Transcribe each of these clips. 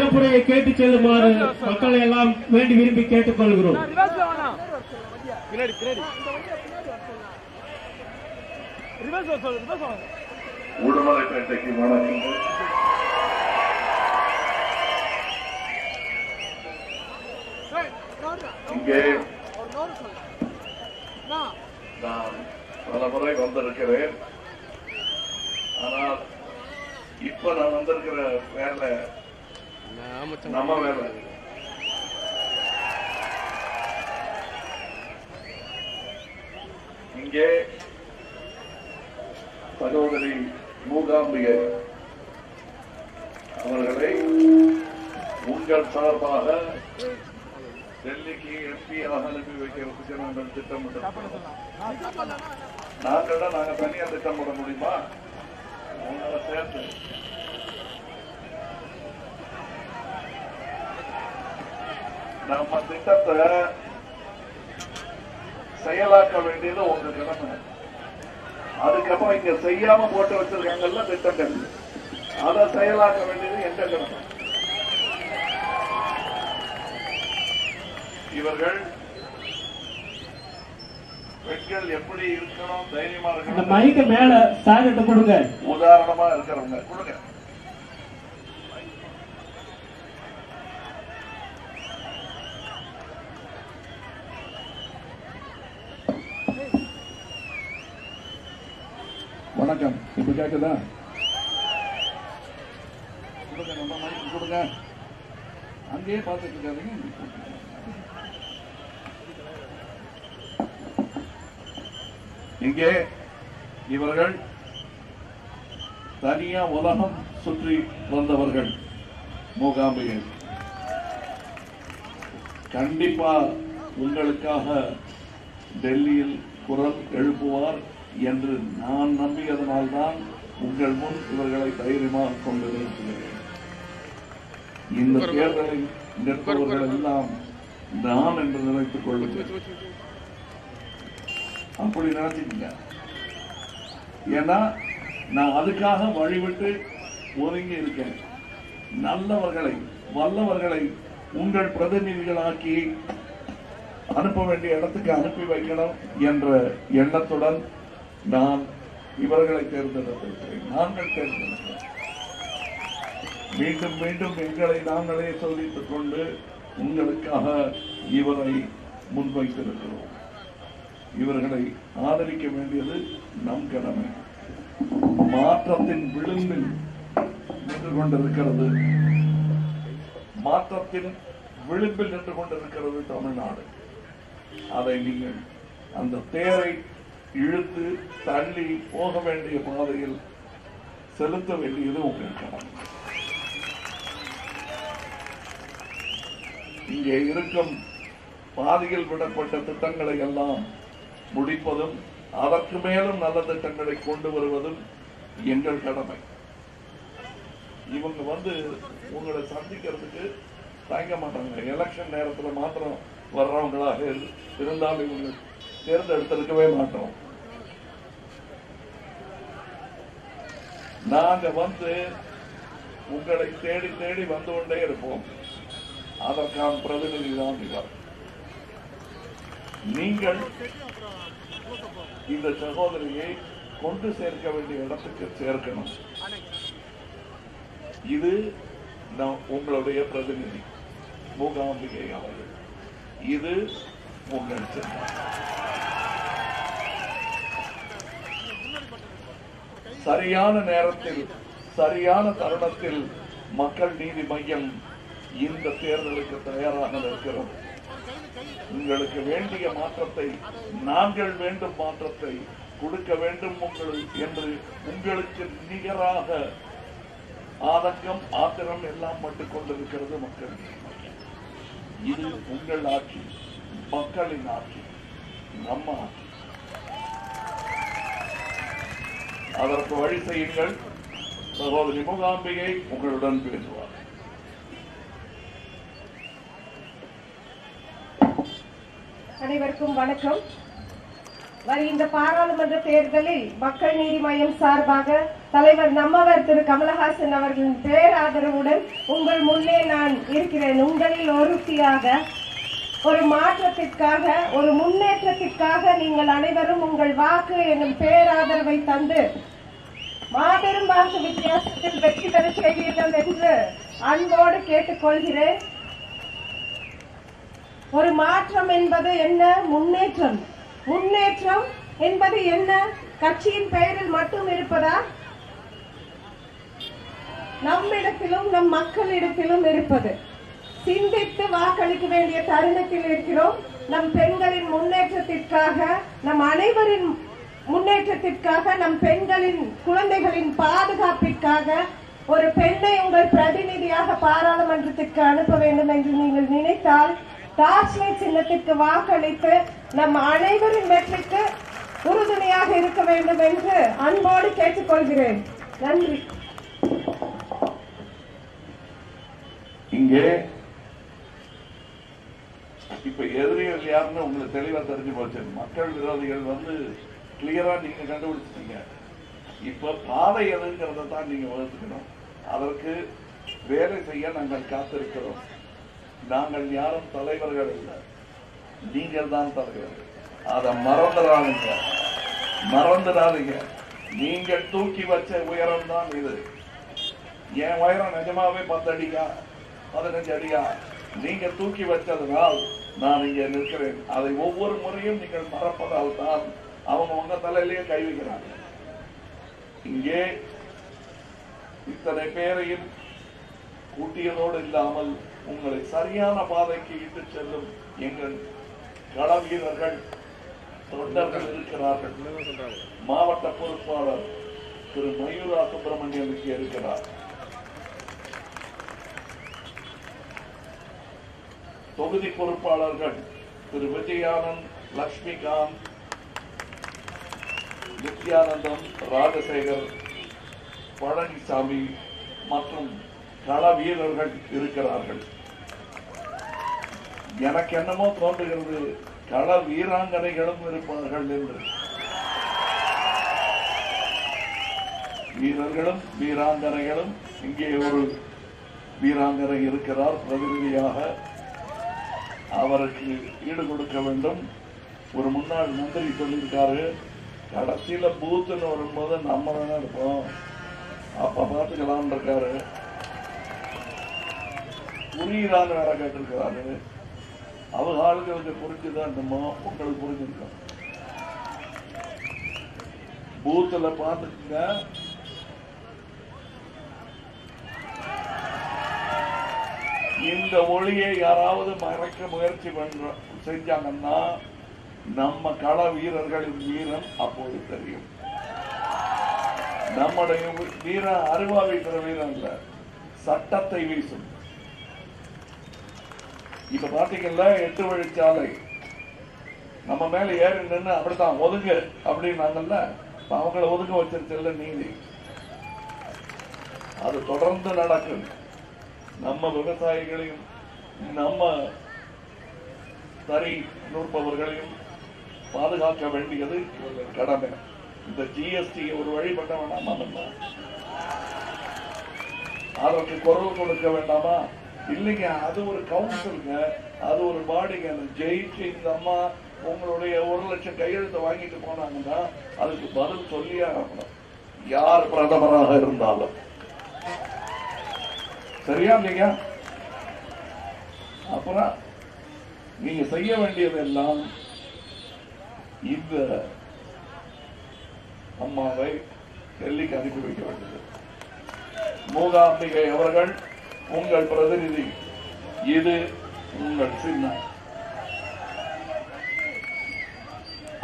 சிறப்புரையை கேட்டு செல்லுமாறு மக்களை எல்லாம் வேண்டி விரும்பி கேட்டுக்கொள்கிறோம். ரிவர்ஸ்ல உடுமலைப்பேட்டைக்கு வணக்கங்கள் இங்கே நான் பல முறை வந்திருக்கிறேன். ஆனால் இப்ப நான் வந்திருக்கிற வேலை நம்ம வேலை. இங்கே சகோதரி மூகாம்பிகை அவர்களை உங்கள் சார்பாக டெல்லிக்கு எம்பியாக அனுப்பி வைக்கிறதுக்கு நாங்கள் திட்டமிட்டோம் நாங்கள் தனியாக நாங்க திட்டமிட முடியுமா? உங்களை சேர்த்து நம்ம திட்டத்தை செயலாக்க வேண்டியது உங்க கடமை அதுக்கப்புறம் இங்க செய்யாம போட்டு வச்சிருக்காங்கல்ல திட்டங்கள். அதை செயலாக்க வேண்டியது எந்த கடமை இவர்கள் பெண்கள் எப்படி இருக்கணும் தைரியமா இருக்கணும்? மைக்க மேல சாகிட்ட கொடுங்க உதாரணமா இருக்கிறவங்க. கொடுங்க வணக்கம் கேட்குதா கொடுங்க நம்ம மைக் கொடுங்க. அங்கேயே பார்த்துட்டு இருக்காதீங்க. இங்கே இவர்கள் தனியா உலகம் சுற்றி வந்தவர்கள் மூகாம்பிகை கண்டிப்பா உங்களுக்காக டெல்லியில் குரல் எழுப்புவார் என்று நான் நம்பியதனால்தான் உங்கள் முன் இவர்களை தைரியமாக கொண்டு நிறுத்துகிறேன். இந்த தேர்தலில் நிற்பவர்கள் எல்லாம் நான் என்று நினைத்துக் கொள்ளுங்கள். அப்படி நினைச்சிக்கங்க ஏன்னா நான் அதுக்காக வழிவிட்டு ஒதுங்கி இருக்கேன். நல்லவர்களை வல்லவர்களை உங்கள் பிரதிநிதிகளாக்கி அனுப்ப வேண்டிய இடத்துக்கு அனுப்பி வைக்கணும் என்ற எண்ணத்துடன் நான் இவர்களை தேர்ந்தெடுத்திருக்கிறேன். நாங்கள் தேர்ந்தெடுக்கிறோம். மீண்டும் மீண்டும் எங்களை நாங்களே சோதித்துக் கொண்டு உங்களுக்காக இவரை முன்வைத்திருக்கிறோம். இவர்களை ஆதரிக்க வேண்டியது நம் கடமை. மாற்றத்தின் விளிம்பில் நின்று கொண்டிருக்கிறது. மாற்றத்தின் விளிம்பில் நின்று கொண்டிருக்கிறது தமிழ்நாடு. அதை நீங்கள் அந்த தேரை இழுத்து தள்ளி போக வேண்டிய பாதையில் செலுத்த வேண்டியது உங்கள் கடமை. இங்கே இருக்கும் பாதியில் விடப்பட்ட திட்டங்களை எல்லாம் முடிப்பதும் அதற்கு மேலும் நல்ல திட்டங்களை கொண்டு வருவதும் எங்கள் கடமை. இவங்க வந்து உங்களை சந்திக்கிறதுக்கு தயங்க மாட்டாங்க. எலெக்ஷன் நேரத்தில் மாத்திரம் வர்றவங்களாக இருந்தாலும் இவங்க தேர்ந்தெடுத்திருக்கவே மாட்டோம். நாங்க வந்து உங்களை தேடி தேடி வந்து கொண்டே இருப்போம். அதற்கான பிரதிநிதி தான் இவர். நீங்கள் இந்த சகோதரியை கொண்டு சேர்க்க வேண்டிய இடத்துக்கு சேர்க்கணும். இது உங்களுடைய பிரதிநிதி மூகாம்பிகை அவர்கள். இது உங்கள் சின்னம். சரியான நேரத்தில் சரியான தருணத்தில் மக்கள் நீதி மையம் இந்த தேர்தலுக்கு தயாராக இருக்கிறோம். உங்களுக்கு வேண்டிய மாற்றத்தை நாங்கள் வேண்டும் மாற்றத்தை கொடுக்க வேண்டும் உங்கள் என்று உங்களுக்கு நிகராக ஆதங்கம் ஆத்திரம் எல்லாம் மட்டும் கொண்டிருக்கிறது மக்கள். இது உங்கள் ஆட்சி மக்களின் ஆட்சி நம்ம ஆட்சி. அதற்கு வழி செய்யுங்கள். சகோதரி முகாம்பிகை உங்களுடன் பேசுவார். அனைவருக்கும் வணக்கம். வருகின்ற பாராளுமன்ற தேர்தலில் மக்கள் நீதி மையம் சார்பாக தலைவர் நம்மவர் திரு கமலஹாசன் அவர்களின் பேராதரவுடன் உங்கள் முன்னே நான் இருக்கிறேன். உங்களில் ஒருத்தியாக ஒரு மாற்றத்திற்காக ஒரு முன்னேற்றத்திற்காக நீங்கள் அனைவரும் உங்கள் வாக்கு என்னும் பேராதரவை தந்து மாபெரும் வாக்கு வித்தியாசத்தில் வெற்றி பெற செய்வீர்கள் என்று அன்போடு கேட்டுக்கொள்கிறேன். ஒரு மாற்றம் என்பது என்ன? முன்னேற்றம். முன்னேற்றம் என்பது என்ன? கட்சியின் பெயரில் மட்டும் இருப்பதா? நம்மிடத்திலும் நம் மக்களிடத்திலும் இருப்பது. சிந்தித்து வாக்களிக்க வேண்டிய தருணத்தில் இருக்கிறோம். நம் பெண்களின் முன்னேற்றத்திற்காக நம் அனைவரின் முன்னேற்றத்திற்காக நம் பெண்களின் குழந்தைகளின் பாதுகாப்பிற்காக ஒரு பெண்ணை உங்கள் பிரதிநிதியாக பாராளுமன்றத்திற்கு அனுப்ப வேண்டும் என்று நீங்கள் நினைத்தால் டார்ச்லைட் சின்னத்திற்கு வாக்களித்து நம் அனைவரின் வெற்றிக்கு உறுதுணையாக இருக்க வேண்டும் என்று அன்போடு கேட்டுக்கொள்கிறேன். நன்றி. இங்கே இப்ப எதிரிகள் யாருன்னு உங்களுக்கு தெளிவா தெரிஞ்சு போச்சு. மக்கள் விரோதிகள் வந்து கிளியரா நீங்க கண்டுபிடிச்சிட்டீங்க. இப்ப பாதை எதுங்கிறத தான் நீங்க வகுத்துக்கணும். அதற்கு வேலை செய்ய நாங்கள் காத்திருக்கிறோம். நாங்கள் யாரும் தலைவர்கள் இல்லை. நீங்கள் தான் தலைவர்கள் அதை மறந்துடாதீங்க. மறந்துடாதீங்க. நீங்கள் தூக்கி வச்ச உயரம் தான் இது. என் உயரம் நிஜமாவே பத்து அடியா பதினஞ்சு அடியா? நீங்க தூக்கி வச்சதனால் நான் இங்க நிற்கிறேன். அதை ஒவ்வொரு முறையும் நீங்கள் மறப்பதால் தான் அவங்க உங்க தலையிலேயே கை வைக்கிறாங்க. இங்கே இத்தனை பேரையும் கூட்டியதோடு இல்லாமல் உங்களை சரியான பாதைக்கு இட்டு செல்லும் எங்கள் கள வீரர்கள் தொண்டர்கள் இருக்கிறார்கள். மாவட்ட பொறுப்பாளர் திரு மயூரா சுப்பிரமணியன் இங்கே இருக்கிறார். தொகுதி பொறுப்பாளர்கள் திரு விஜயானந்த் லக்ஷ்மிகாந்த் நித்யானந்தம் ராஜசேகர் பழனிசாமி மற்றும் கள வீரர்கள் இருக்கிறார்கள். எனக்கு என்னமோ தோன்றுகிறது கள வீராங்கனைகளும் இருப்பார்கள் என்று. வீரர்களும் வீராங்கனைகளும் இங்கே ஒரு வீராங்கனை இருக்கிறார் பிரதிநிதியாக அவருக்கு ஈடு கொடுக்க வேண்டும். ஒரு முன்னாள் மந்திரி சொல்லியிருக்காரு கடைசியில பூத்துன்னு வரும்போது நம்ம தானே இருப்போம். அப்ப பார்த்துக்கலாம் இருக்காரு. புரியுதான்னு வேற கேட்டிருக்கிறாரு. அவங்க ஆளுங்களுக்கு புரிஞ்சுதான் என்னமோ உங்களுக்கு புரிஞ்சிருக்கோம் பூத்துல பார்த்துக்குங்க இந்த ஒளியை யாராவது மறைக்க முயற்சி பண்ற செஞ்சாங்கன்னா நம்ம கள வீரர்களின் வீரம் அப்போது தெரியும். நம்முடைய வீர அருவா வீசுற வீரம் இல்ல. சட்டத்தை வீசும். இப்ப பாத்தீங்கன்னா எட்டு வழிச்சாலை. நம்ம மேல ஏறி நின்று அப்படித்தான் ஒதுங்க அப்படின்னாங்கல்ல அவங்கள ஒதுங்க வச்சிருச்சல்ல நீதி. அது தொடர்ந்து நடக்கும் நம்ம விவசாயிகளையும் நம்ம தறி நூற்பவர்களையும் பாதுகாக்க வேண்டியது இவர்கள் கடமை. இந்த ஜிஎஸ்டி ஒரு வழிபட்ட வேண்டாமா நம்ம அதற்கு குரல் கொடுக்க வேண்டாமா? இல்லைங்க அது ஒரு கவுன்சிலுங்க அது ஒரு பாடிங்க. அந்த ஜெயிச்சு இந்த அம்மா உங்களுடைய ஒரு லட்சம் கையெழுத்தை வாங்கிட்டு போனாங்கன்னா அதுக்கு பதில் சொல்லியே ஆகணும். யார் பிரதமராக இருந்தாலும். சரியா இல்லையா அப்புறம் நீங்க செய்ய வேண்டியதெல்லாம் இந்த அம்மாவை டெல்லிக்கு அனுப்பி வைக்க வேண்டியது. மூகாம்பிகை அவர்கள் உங்கள் பிரதிநிதி. இது உங்கள் சின்னம்.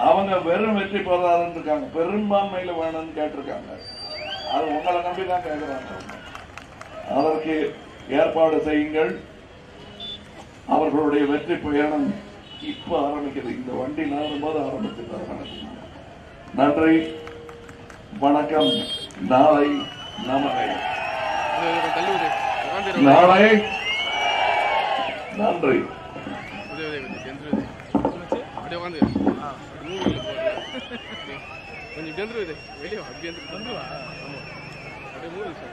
அவங்க வெறும் வெற்றி பெறாதுன்னு இருக்காங்க. பெரும்பான்மையில வேணும்னு கேட்டிருக்காங்க. அது உங்களை நம்பி தான் கேட்கிறாங்க அதற்கு ஏற்பாடு செய்யுங்கள். அவர்களுடைய வெற்றி பயணம் இப்ப ஆரம்பிக்கிறது இந்த வண்டி நகரும்போது ஆரம்பிச்சு நன்றி. வணக்கம். நாளை நமகை நாளை நன்றி. கொஞ்சம் வெளியே அப்படியே வந்துருவா ஆமா. அப்படியே மூணு நிமிஷம்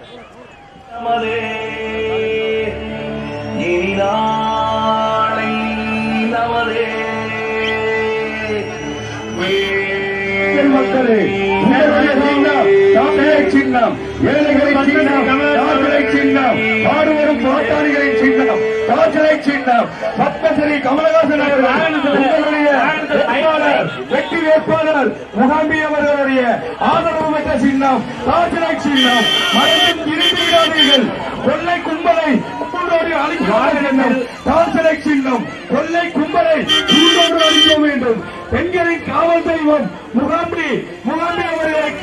சின்னம் தாமரை சின்னம் ஏழைகளின் சின்னம் பாடுவரும் போராளிகளின் சின்னம் தாமரை சின்னம் பத்மஸ்ரீ கமலஹாசன் அவர்கள் உங்களுடைய வேட்பாளர் வெற்றி வேட்பாளர் முகாம்பி அவர்களுடைய ஆதரவு பெற்ற சின்னம் தாமரை சின்னம். மரணம் இருந்தீர்கள் கொள்ளை கும்பலை கூண்டோடு அழிக்க சின்னம் கொள்ளை கும்பலை அழிக்க வேண்டும். பெண்களின் காவல் தெய்வம் முகாம்பி முகாம்பி அவர்களை